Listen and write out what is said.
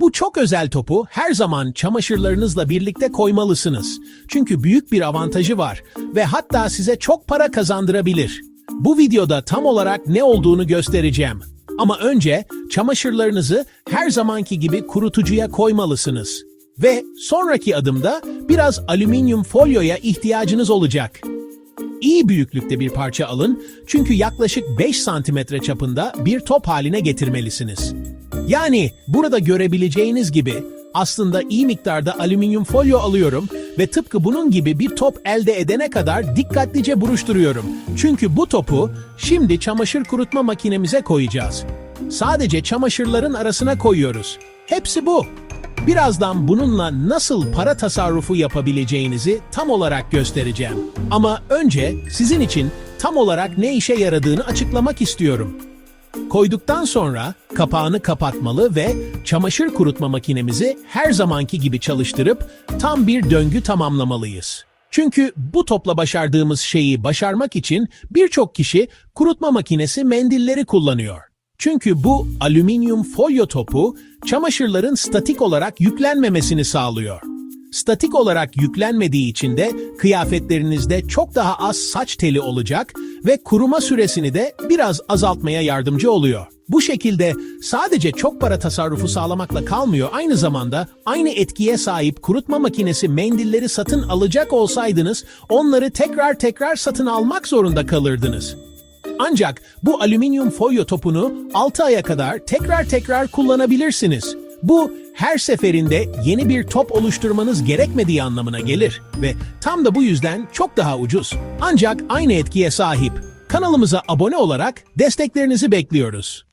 Bu çok özel topu her zaman çamaşırlarınızla birlikte koymalısınız. Çünkü büyük bir avantajı var ve hatta size çok para kazandırabilir. Bu videoda tam olarak ne olduğunu göstereceğim. Ama önce çamaşırlarınızı her zamanki gibi kurutucuya koymalısınız. Ve sonraki adımda biraz alüminyum folyoya ihtiyacınız olacak. İyi büyüklükte bir parça alın çünkü yaklaşık 5 santimetre çapında bir top haline getirmelisiniz. Yani burada görebileceğiniz gibi aslında iyi miktarda alüminyum folyo alıyorum ve tıpkı bunun gibi bir top elde edene kadar dikkatlice buruşturuyorum. Çünkü bu topu şimdi çamaşır kurutma makinemize koyacağız. Sadece çamaşırların arasına koyuyoruz. Hepsi bu. Birazdan bununla nasıl para tasarrufu yapabileceğinizi tam olarak göstereceğim. Ama önce sizin için tam olarak ne işe yaradığını açıklamak istiyorum. Koyduktan sonra kapağını kapatmalı ve çamaşır kurutma makinemizi her zamanki gibi çalıştırıp tam bir döngü tamamlamalıyız. Çünkü bu topla başardığımız şeyi başarmak için birçok kişi kurutma makinesi mendilleri kullanıyor. Çünkü bu alüminyum folyo topu çamaşırların statik olarak yüklenmemesini sağlıyor. Statik olarak yüklenmediği için de kıyafetlerinizde çok daha az saç teli olacak ve kuruma süresini de biraz azaltmaya yardımcı oluyor. Bu şekilde sadece çok para tasarrufu sağlamakla kalmıyor, aynı zamanda aynı etkiye sahip kurutma makinesi mendilleri satın alacak olsaydınız onları tekrar tekrar satın almak zorunda kalırdınız. Ancak bu alüminyum folyo topunu 6 aya kadar tekrar tekrar kullanabilirsiniz. Bu her seferinde yeni bir top oluşturmanız gerekmediği anlamına gelir ve tam da bu yüzden çok daha ucuz. Ancak aynı etkiye sahip. Kanalımıza abone olarak desteklerinizi bekliyoruz.